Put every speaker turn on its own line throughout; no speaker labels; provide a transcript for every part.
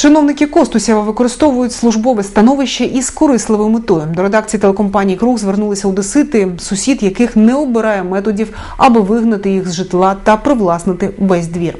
Чиновники Костусєва використовують службове становище із корисливою метою. До редакції телекомпанії Круг звернулися одесити, сусід яких не обирає методів, аби вигнати їх з житла та привласнити весь двір.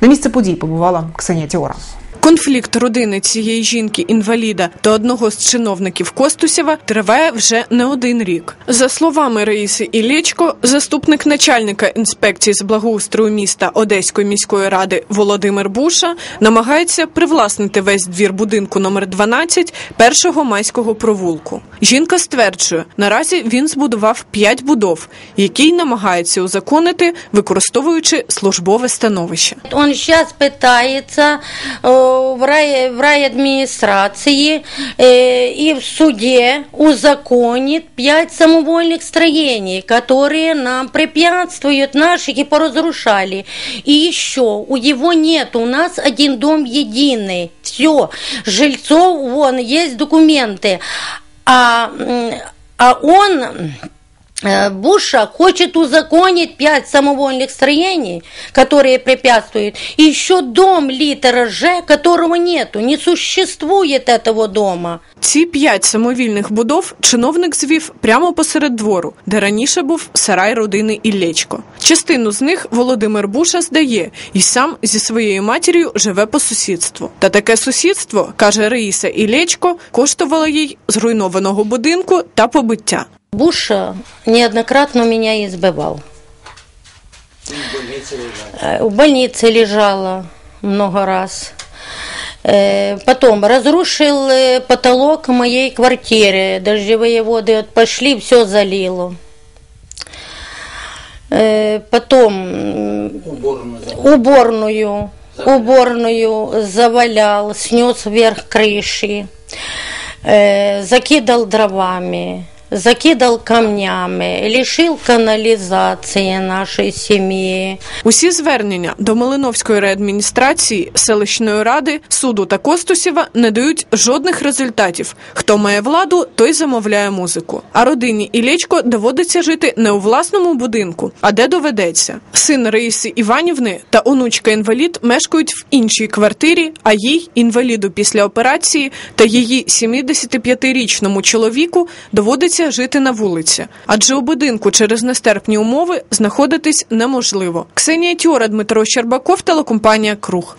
На місце подій побувала Ксенія Тіора.
Конфлікт родини цієї жінки-інваліда та одного з чиновників Костусєва триває вже не один рік. За словами Раїси Іллєчко, заступник начальника інспекції з благоустрою міста Одеської міської ради Володимир Буша намагається привласнити весь двір будинку номер 12 першого майського провулку. Жінка стверджує, наразі він збудував п'ять будов, які й намагається узаконити, використовуючи службове становище.
Сейчас пытается э, в, рай, в райадминистрации э, и в суде узаконить пять самовольных строений, которые нам препятствуют, наши и поразрушали. И еще у его нет, у нас один дом единый. Все, жильцов, вон, есть документы. А, м, а он э, Буша хочет узаконить пять самовольных строений, которые препятствуют, и еще дом литера Ж, которого нету, не существует этого дома.
Ці п'ять самовільних будов чиновник звів прямо посеред двору, де раніше був сарай родини Іллєчко. Частину з них Володимир Буша здає і сам зі своєю матір'ю живе по сусідству. Та таке сусідство, каже Раїса Іллєчко, коштувало їй зруйнованого будинку та побиття.
Буша неоднократно меня избивал. Э, В больнице лежала много раз. Э, Потом разрушил э, потолок моей квартиры. Дождевые воды вот пошли, все залило. Э, Потом м, уборную, уборную завалял, снес вверх крыши, Э, закидал дровами, закидал камнями, лишил канализации нашей семьи.
Усі звернення до Малиновської реадміністрації, селищної ради, суду та Костусєва не дають жодних результатів. Хто має владу, той замовляє музику. А родині Іллєчко доводиться жити не у власному будинку, а де доведеться. Син Раїси Іванівни та онучка інвалід мешкають в іншій квартирі, а їй, інваліду після операції, та її 75-річному чоловіку доводиться жити на вулиці, адже у будинку через нестерпні умови знаходитись неможливо. Ксенія Тьора, Дмитро Щербаков, телекомпанія Круг.